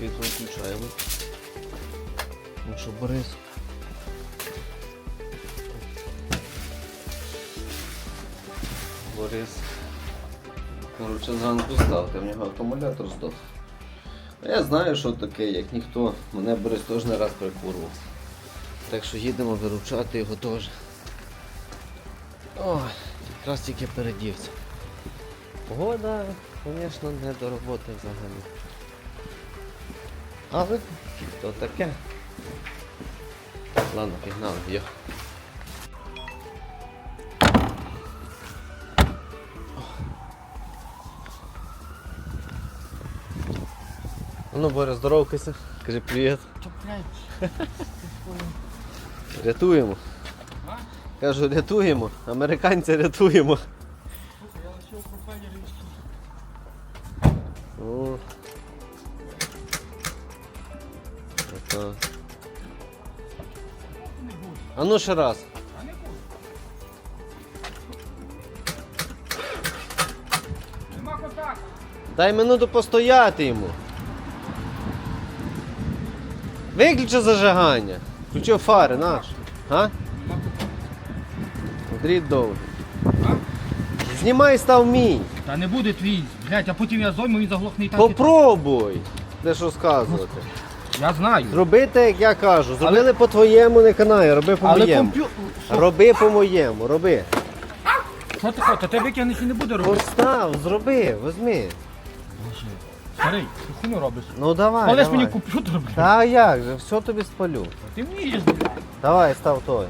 Світло включаємо. Ну що, Борис? Борис. Коротше, зранку став, та в нього акумулятор здох. Я знаю, що таке, як ніхто. Мене Борис теж не раз прикурвав. Так що їдемо виручати його теж. Ой, якраз тільки передівся. Погода, звісно, не до роботи взагалі. Але то таке. Ладно, пігнали, йо. Ну, Боря, здоровкайся. Кажи привіт. Рятуємо. Кажу, рятуємо. Американця рятуємо. О. А ну ще раз. Дай минуту постояти йому. Виключи зажигання. Включи фари наш. А? Дріт довгий. Знімай став мій. Та не буде твій, блядь, а потім я зойму, заглохне і так. і так. Попробуй. Де ж розказувати. Я знаю. Зроби так, як я кажу. Зробили по твоєму не канає, роби по-моєму. комп'ютер. Роби по моєму, роби. Що ти хочеш? Та ти викинеш і не буде робити. Постав, зроби, візьми. Старий, ти хуйню робиш. Ну давай. Давай. мені комп'ютер, блядь. Та як же, все тобі спалю. Ти вмієш, блядь. Давай, став той.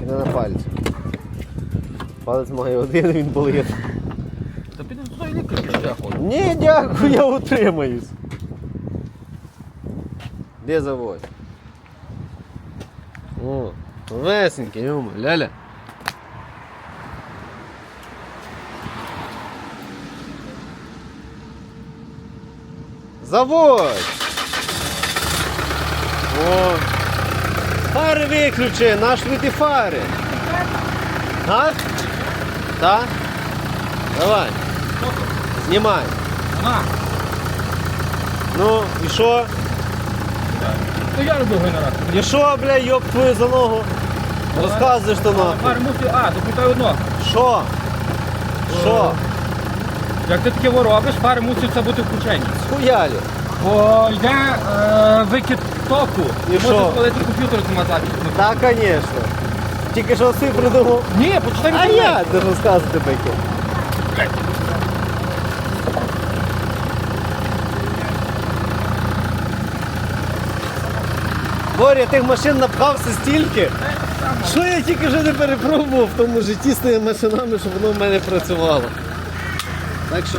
Кидай на пальці. Палець має один, він болить. Ходить. Ні, дякую, я утримаюсь. Де заводь? О, весенький, йома, ляля. Заводь! О! Фари виключи, наш віти фари. А? Так? Давай. Знімай. На, Ну, і що? то я робив генератор. І що, бля, йоп твою за ногу? Розказуєш то нахуй. А, запитай одно. Що? Що? Як ти таке робиш, фари мусять це бути включені. Схуялі. Бо йде е, викид току. І Ти що? спалити комп'ютер змазати. Так, звісно. Тільки що си придумав. Ні, почитай А я де розказувати таке. Боря, тих машин напхався стільки. Що я тільки вже не перепробував в тому житті з тими машинами, щоб воно в мене працювало. Так що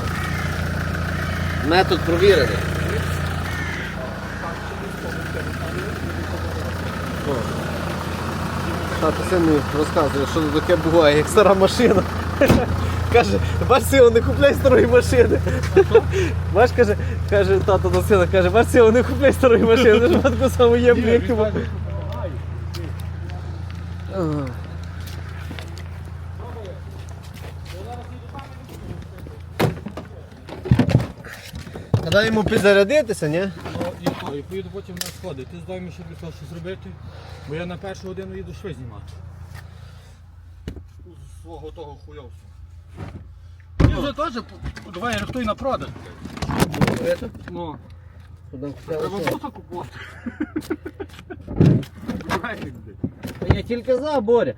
метод провірений. Тато мені розказує, що таке буває, як стара машина. Каже, бач, сила, не купляй старої машини. Бач, каже, каже тато до сина, каже, бач, сила, не купляй старої машини, ж матку саму є. Ага. А дай йому підзарядитися, ні? Ну, і що, і поїду потім на сходи. Ти здай мені ще для того, що зробити, бо я на першу годину їду шви знімати. З свого того хуйовства. Вже теж давай рихтуй на продаж. Ну, треба вуса купувати. Я тільки за, Боря.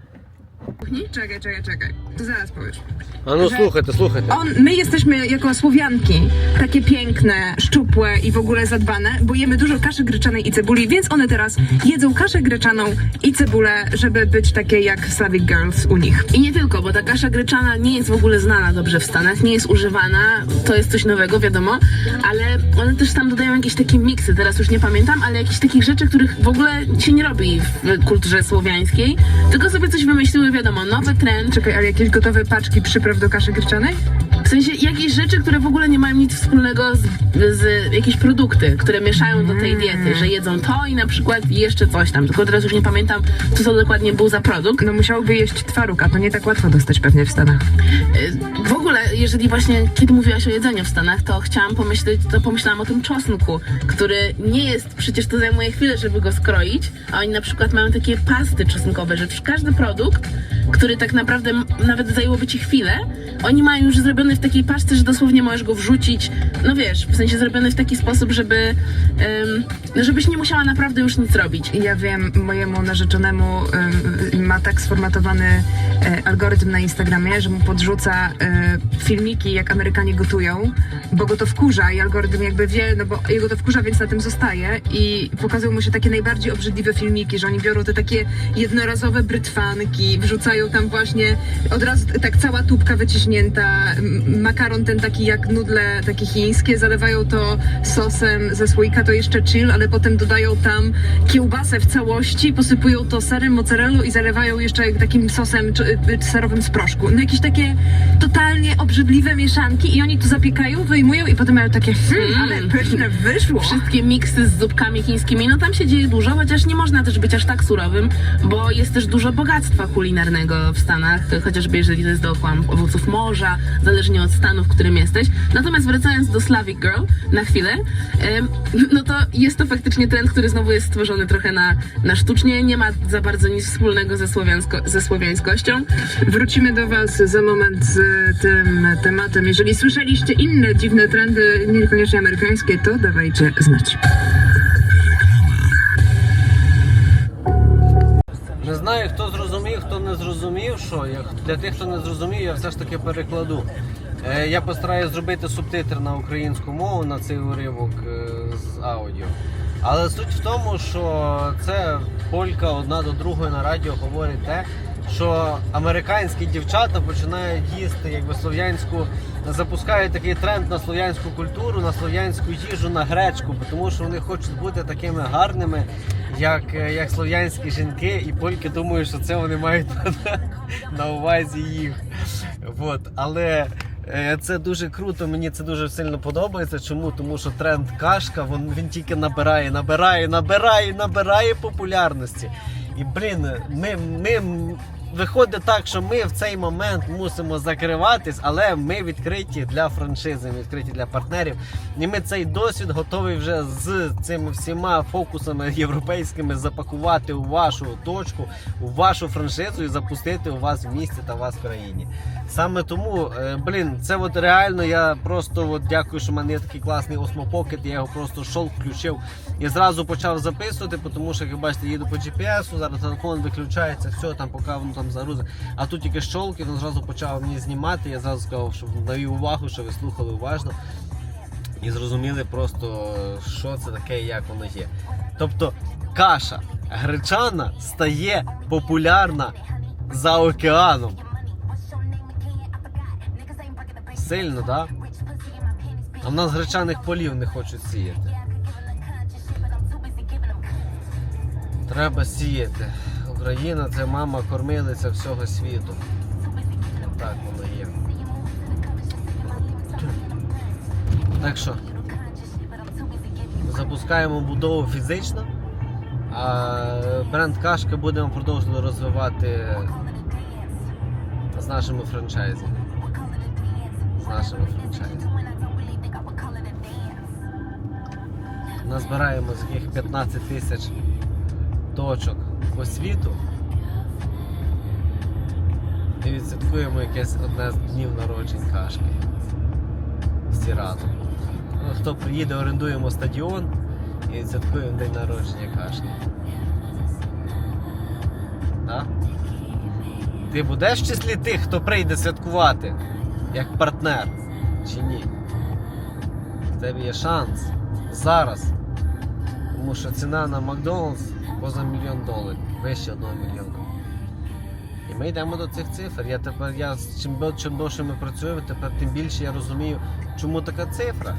kuchni? чекай, чекай, czekaj. To zaraz powiesz. A no słuchaj, to słuchaj. On, my jesteśmy jako Słowianki takie piękne, szczupłe i w ogóle zadbane, bo jemy dużo kaszy gryczanej i cebuli, więc one teraz jedzą kaszę gryczaną i cebulę, żeby być takie jak Slavic Girls u nich. I nie tylko, bo ta kasza gryczana nie jest w ogóle znana dobrze w Stanach, nie jest używana, to jest coś nowego, wiadomo, ale one też tam dodają jakieś takie miksy, teraz już nie pamiętam, ale jakichś takich rzeczy, których w ogóle się nie robi w kulturze słowiańskiej, tylko sobie coś wymyśliły, wiadomo, nowy trend, Czekaj, ale jakie jakieś gotowe paczki przypraw do kaszy gryczanej? w sensie jakieś rzeczy, które w ogóle nie mają nic wspólnego z, z jakieś produkty, które mieszają do tej diety, że jedzą to i na przykład jeszcze coś tam, tylko teraz już nie pamiętam, co to dokładnie był za produkt. No musiałby jeść twaróg, a to nie tak łatwo dostać pewnie w Stanach. Y, W jeżeli właśnie, kiedy mówiłaś o jedzeniu w Stanach, to chciałam pomyśleć, to pomyślałam o tym czosnku, który nie jest, przecież to zajmuje chwilę, żeby go skroić, a oni na przykład mają takie pasty czosnkowe, że każdy produkt, który tak naprawdę nawet zajęłoby ci chwilę, oni mają już zrobiony w takiej paszcie, że dosłownie możesz go wrzucić, no wiesz, w sensie zrobiony w taki sposób, żeby, no żebyś nie musiała naprawdę już nic robić. Ja wiem, mojemu narzeczonemu ym, ma tak sformatowany e, algorytm na Instagramie, że mu podrzuca e, filmiki, jak Amerykanie gotują, bo go to wkurza i algorytm jakby wie, no bo jego to wkurza, więc na tym zostaje i pokazują mu się takie najbardziej obrzydliwe filmiki, że oni biorą te takie jednorazowe brytwanki, wrzucają tam właśnie od razu tak cała tubka wyciśnięta, makaron ten taki jak nudle takie chińskie, zalewają to sosem ze słoika, to jeszcze chill, ale potem dodają tam kiełbasę w całości, posypują to serem, mozzarellą i zalewają jeszcze takim sosem serowym z proszku. No jakieś takie totalnie obrzydliwe mieszanki i oni to zapiekają, wyjmują i potem mają takie hmm, ale pyszne wyszło. Wszystkie miksy z zupkami chińskimi, no tam się dzieje dużo, chociaż nie można też być aż tak surowym, bo jest też dużo bogactwa kulinarnego w Stanach, chociażby jeżeli to jest dookoła owoców morza, zależnie od stanu, w którym jesteś. Natomiast wracając do Slavic Girl na chwilę, no to jest to faktycznie trend, który znowu jest stworzony trochę na, na sztucznie, nie ma za bardzo nic wspólnego ze, słowiańsko, ze słowiańskością. Wrócimy do Was za moment z tym tematem. Jeżeli słyszeliście inne dziwne trendy, niekoniecznie amerykańskie, to dawajcie znać. Не знаю, хто зрозумів, хто не зрозумів, що я для тих, хто не зрозумів, я все ж таки перекладу. Е, Я постараюсь зробити субтитр на українську мову на цей уривок е, з аудіо. Але суть в тому, що це полька одна до другої на радіо говорить те, що американські дівчата починають їсти якби слов'янську, запускають такий тренд на слов'янську культуру, на слов'янську їжу, на гречку, тому що вони хочуть бути такими гарними, як, е, як слов'янські жінки, і польки думають, що це вони мають на, увазі їх. От. Але е, це дуже круто, мені це дуже сильно подобається. Чому? Тому що тренд кашка він, він тільки набирає, набирає, набирає, набирає популярності. І блін, ми, ми виходить так, що ми в цей момент мусимо закриватись, але ми відкриті для франшизи, ми відкриті для партнерів. І ми цей досвід готові вже з цими всіма фокусами європейськими запакувати у вашу точку, у вашу франшизу і запустити у вас в місті та у вас в країні. Саме тому, е, блін, це от реально я просто от дякую, що в мене є такий класний осмопокет. Я його просто шов, включив і зразу почав записувати, тому що, як ви бачите, їду по GPS, зараз телефон виключається, все там, поки воно там загрузить. А тут тільки щолки, він зразу почав мені знімати. Я зразу сказав, що даю увагу, що ви слухали уважно і зрозуміли просто, що це таке як воно є. Тобто каша гречана стає популярна за океаном. Сильно, так? Да? А в нас гречаних полів не хочуть сіяти. Треба сіяти. Україна це мама кормилиця всього світу. Так воно є. Так що запускаємо будову фізично, а бренд Кашка будемо продовжувати розвивати з нашими франчайзами. З нашими франчайзами. Назбираємо з яких 15 тисяч точок по світу. І відсвяткуємо якесь одне з днів народжень кашки. Всі разом. Ну, Хто приїде, орендуємо стадіон і відсвяткуємо день народження кашки. Да? Ти будеш в числі тих, хто прийде святкувати як партнер чи ні? В тебе є шанс зараз. Тому що ціна на Макдональдс поза мільйон доларів, вище одного мільйона. І ми йдемо до цих цифр. Я тепер, я чим, чим довше ми працюємо, тепер тим більше я розумію, чому така цифра.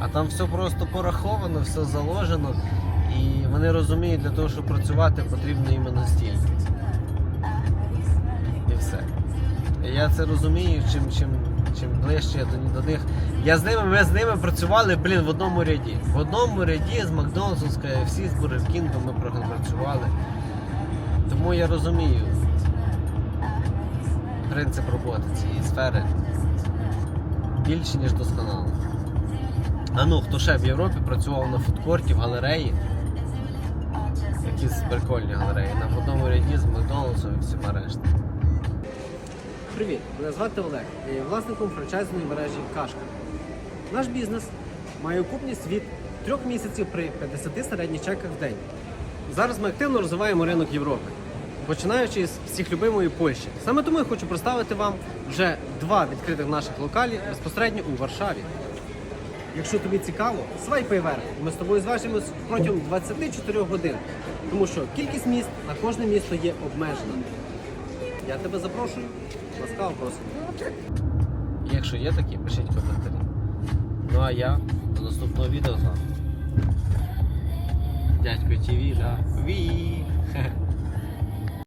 А там все просто пораховано, все заложено. І вони розуміють, для того, щоб працювати, потрібно іменно стільки. І все. І я це розумію, чим, чим, чим ближче до, до них. Я з ними, ми з ними працювали, блін, в одному ряді. В одному ряді з Макдональдсом, з KFC, з Burger King ми працювали. Тому я розумію принцип роботи цієї сфери. більше, ніж досконало. А ну, хто ще в Європі працював на фудкорті, в галереї? Якісь прикольні галереї. На одному ряді з Макдональдсом і всіма решта. Привіт, мене звати Олег. Я є власником франчайзної мережі Кашка. Наш бізнес має окупність від трьох місяців при 50 середніх чеках в день. Зараз ми активно розвиваємо ринок Європи, починаючи з всіх любимої Польщі. Саме тому я хочу представити вам вже два відкритих наших локалі безпосередньо у Варшаві. Якщо тобі цікаво, свайпай вверх. Ми з тобою зважимось протягом 24 годин, тому що кількість міст на кожне місто є обмежена. Я тебе запрошую. Ласкаво просимо. Якщо є такі, пишіть коментарі. Ну а я до наступного відео з вами. Дядько ТВ, да? Ві!